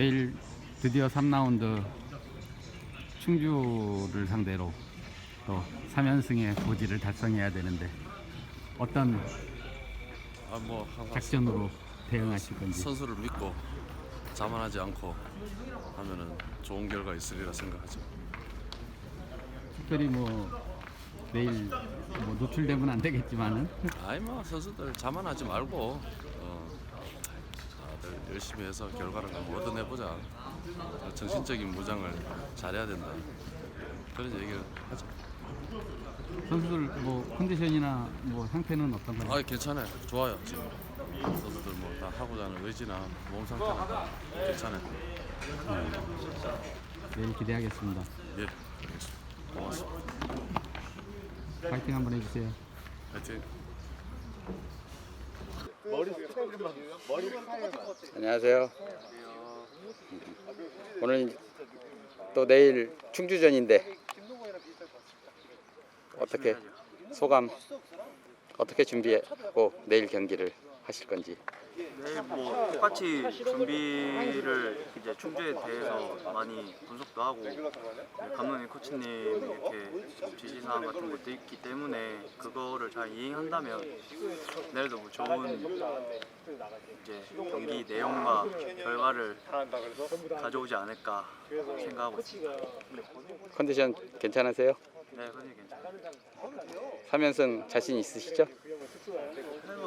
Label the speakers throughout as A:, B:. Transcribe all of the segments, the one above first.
A: 내일 드디어 3라운드 충주를 상대로 또 3연승의 고지를 달성해야 되는데 어떤
B: 아 뭐 항상
A: 작전으로 대응하실 건지
B: 선수를 믿고 자만하지 않고 하면은 좋은 결과 있으리라 생각하죠.
A: 특별히 뭐 내일 뭐 노출되면 안 되겠지만은
B: 아이 뭐 선수들 자만하지 말고 열심히 해서 결과를 한번 얻어내보자. 정신적인 무장을 잘해야 된다. 그런 얘기를 하죠.
A: 선수들 뭐 컨디션이나 뭐 상태는 어떤가요?
B: 아 괜찮아요. 좋아요 지금. 선수들 뭐 다 하고자 하는 의지나 몸 상태는 다 괜찮아요.
A: 내일 기대하겠습니다.
B: 예, 알겠습니다. 고맙습니다.
A: 파이팅 한번 해주세요.
B: 화이팅.
C: 안녕하세요. 오늘 또 내일 충주전인데 어떻게 소감? 어떻게 준비하고 내일 경기를 하실 건지
D: 내일 뭐 똑같이 준비를 이제 충주에 대해서 많이 분석도 하고 감독님, 코치님 이렇게 지시사항 같은 것도 있기 때문에 그거를 잘 이행한다면 내일도 뭐 좋은 이제 경기 내용과 결과를 가져오지 않을까 생각하고 있습니다.
C: 컨디션 괜찮으세요?
D: 네, 선생님 괜찮아요.
C: 3연승 자신 있으시죠?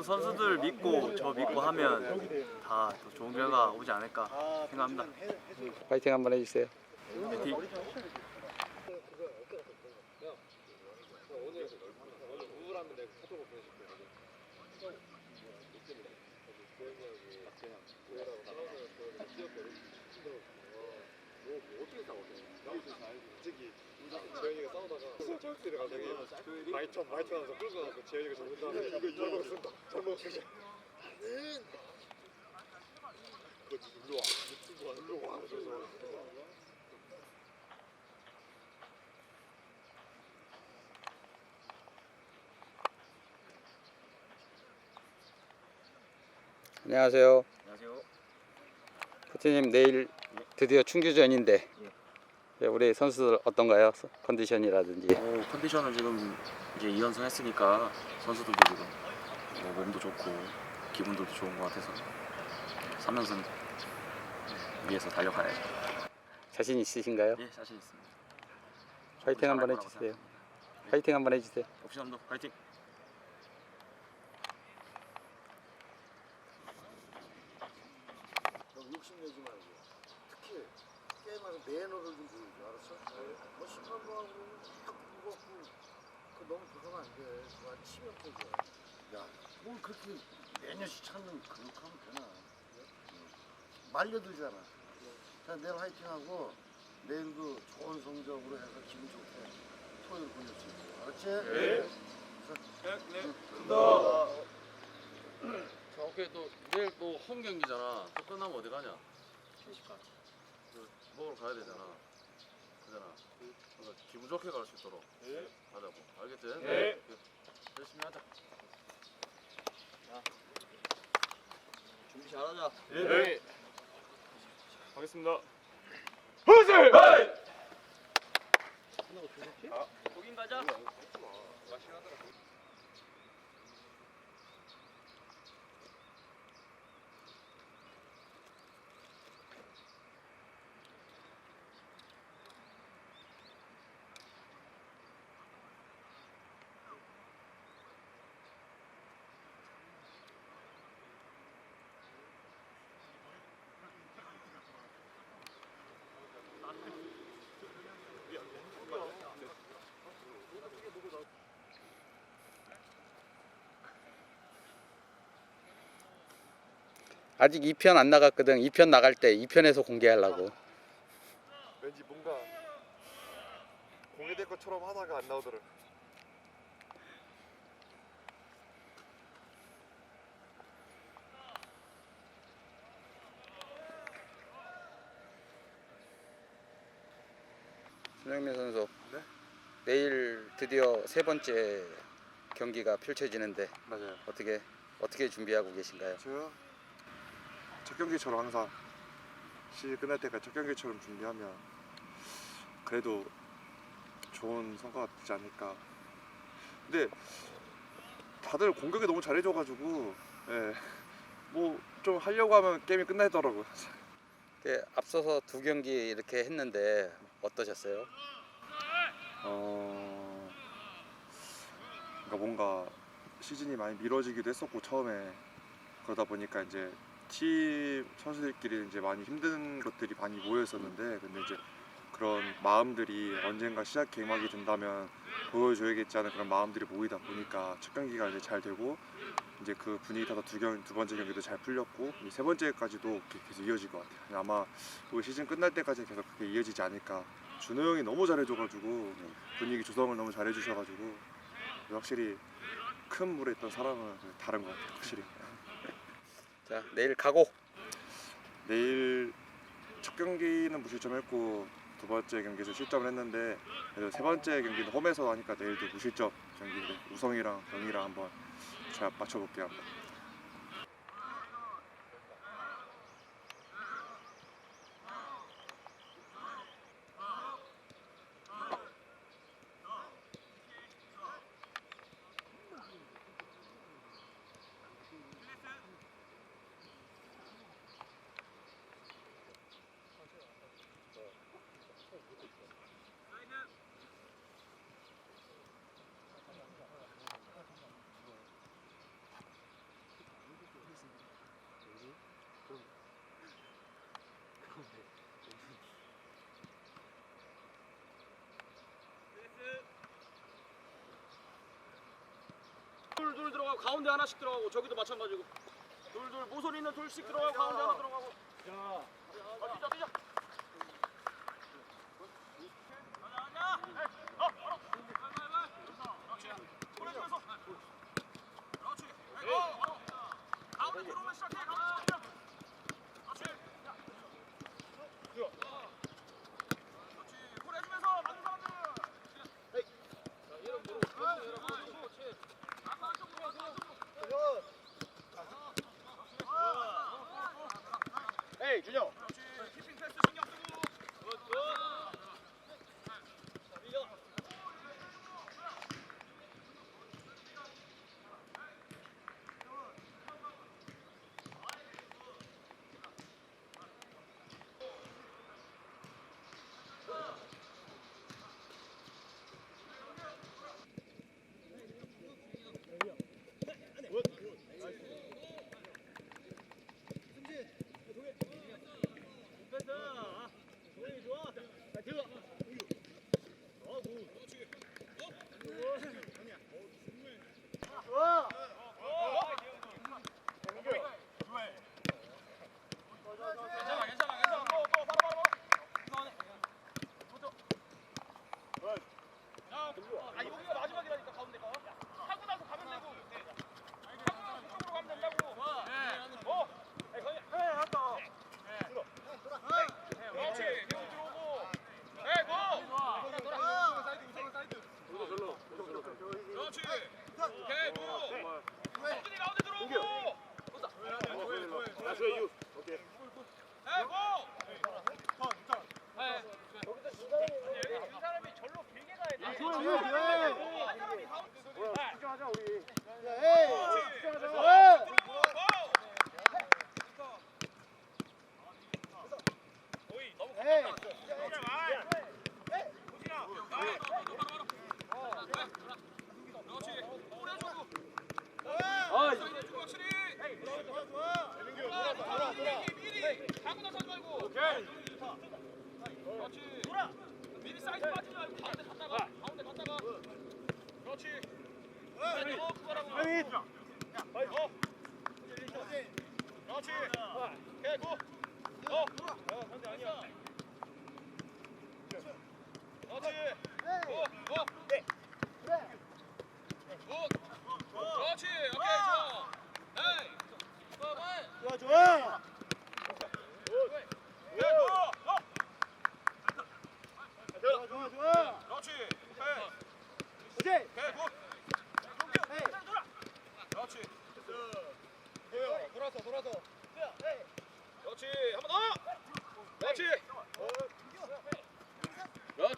D: 선수들 믿고 저 믿고 하면 다또 좋은 결과 오지 않을까 생각합니다.
C: 파이팅 한번 해주세요.
D: 화이팅!
E: 마이천 마이천 하면서 끌고 가고 재현이가 잘못 나왔는데 이거 잘 먹었습니다. 잘 먹었습니다. 그거 일로 와. 유튜브 와. 일로 와. 그래서
C: 안녕하세요.
D: 안녕하세요.
C: 코치님 내일 드디어 충주전인데 네, 우리 선수들 어떤가요? 컨디션이라든지
F: 어, 컨디션은 지금 이제 2연승 했으니까 선수들도 지금 뭐 몸도 좋고 기분들도 좋은 것 같아서 3연승 위해서 달려가야죠.
C: 자신 있으신가요?
F: 예, 자신 있습니다.
C: 파이팅 한번 해주세요. 파이팅 한번 해주세요.
F: 옵시남도 파이팅!
G: 너무 욕심 내지 말고 게임하는 매너를 좀 보여줘. 알았어? 뭐 심판부하고 자꾸 무겁고 그 너무 그러면 안돼. 그거 치면 또 좋아 야뭘 그렇게 매년씩 찾는 그렇게 하면 되나? 말려들잖아. 자 내일 화이팅하고 내일도 좋은 성적으로 해서 기분 좋게 토요일 보낼 수 있고 알았지? 네.
B: 자. 오케이. 또 내일 또 홈 경기잖아. 또 끝나면 어디 가냐? 그 먹으러 가야 되잖아. 그잖아. 그러니까 기분 좋게 갈 수 있도록 하자고. 알겠지? 네. 열심히 하자.
D: 준비 잘하자.
E: 하겠습니다.
D: 독인 가자.
C: 아직 2편 안 나갔거든. 2편 나갈 때 2편에서 공개하려고.
E: 왠지 뭔가 공개될 것처럼 하다가 안 나오더라.
C: 손흥민 선수. 내일 드디어 세 번째 경기가 펼쳐지는데
E: 맞아요.
C: 어떻게 어떻게 준비하고 계신가요?
E: 저요? 첫 경기처럼 항상 시즌 끝날 때까지 첫 경기처럼 준비하면 그래도 좋은 성과가 되지 않을까. 근데 다들 공격이 너무 잘해줘가지고 예, 뭐 좀 하려고 하면 게임이 끝나더라고.
C: 예, 앞서서 두 경기 이렇게 했는데 어떠셨어요?
E: 어, 그러니까 뭔가 시즌이 많이 미뤄지기도 했었고 처음에 그러다 보니까 이제 팀 선수들끼리 이제 많이 힘든 것들이 많이 모여 있었는데 근데 이제 그런 마음들이 언젠가 시작 개막이 된다면 보여줘야겠지 하는 그런 마음들이 모이다 보니까 첫 경기가 이제 잘 되고 이제 그 분위기 타서 두, 경, 두 번째 경기도 잘 풀렸고 이세 번째까지도 계속 이어질 것 같아요. 아마 올 시즌 끝날 때까지 계속 그렇게 이어지지 않을까. 준호 형이 너무 잘해줘가지고 분위기 조성을 너무 잘해주셔가지고 확실히 큰 물에 있던 사람은 다른 것 같아요. 확실히.
C: 자, 내일 각오.
E: 내일 첫 경기는 무실점 했고 두 번째 경기에서 실점을 했는데 그래도 세 번째 경기는 홈에서 하니까 내일도 무실점 경기인데 우성이랑 병이랑 한번 잘 맞춰볼게요. 한번.
F: 둘둘 들어가고 가운데 하나씩 들어가고 저기도 마찬가지고 둘둘 모서리는 둘씩 들어가고 가운데 하나 들어가고 야 뛰자 뛰자 가운데 들어오면 시작해 가운데 시작해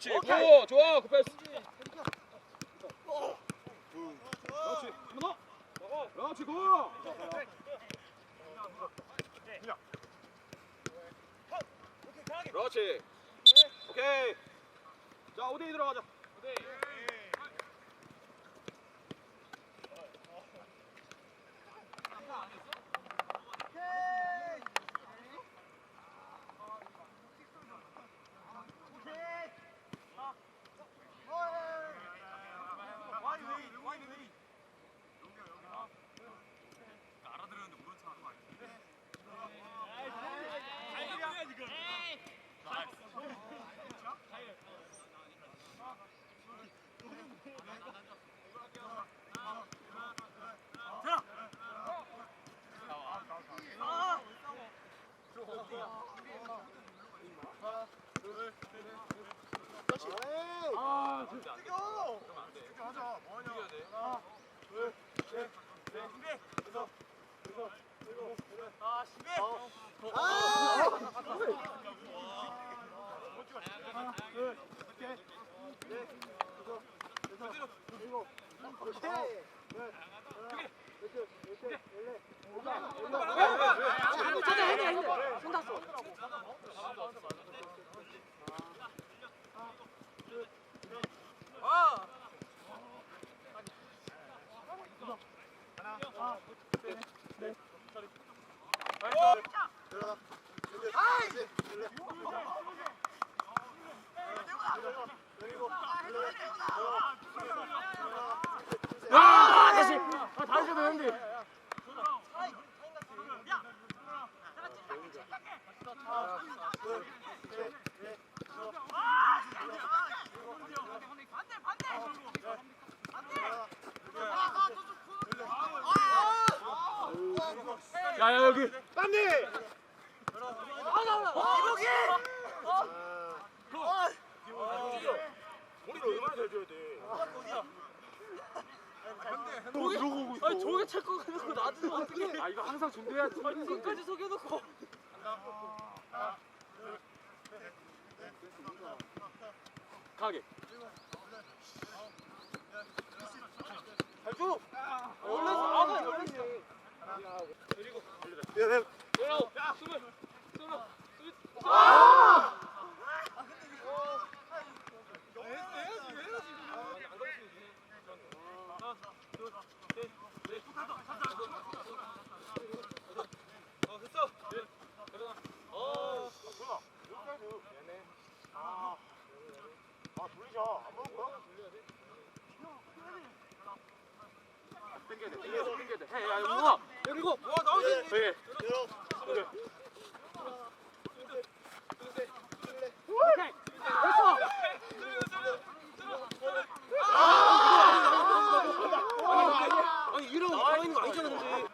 F: 그렇지. 고
E: 좋아
F: 그 패스. 그렇지. 한번 더. 그렇지 고. 그렇지. 오케이. 자 5대2 들어가자. 5대2. 야
H: 아니 저게 찾고 거 놔두면 어떡해
F: 아 이거 항상 준비해야 돼.
H: 끝까지 속여놓고
F: 가게.
H: 원래 아가 원래
F: 땡겨야 돼. 땡겨야 돼. 땡겨야 돼. 해. 야 용아. 그리고 와 나오지. 네.
H: 아니 이러고 가만히 있는 거 아니잖아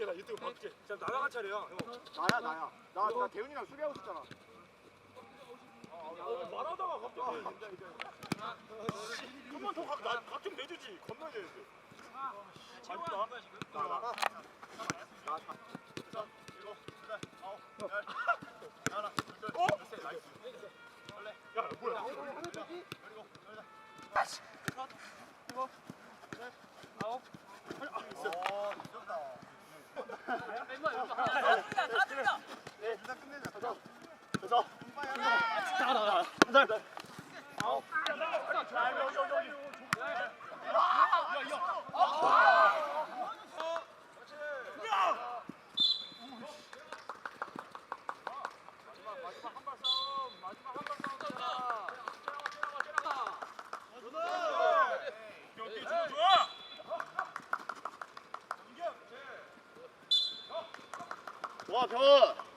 H: 근데
F: 나 유튜브 박제. 자 나나가 차례야. 형.
G: 나야 나야. 나, 나 대훈이랑 수비하고 있었잖아.
F: 어, 말하다가 갑자기. 한번 더 각, 나, 각좀 내주지. 건너야 되는데. 재호야. 나, 나. 병원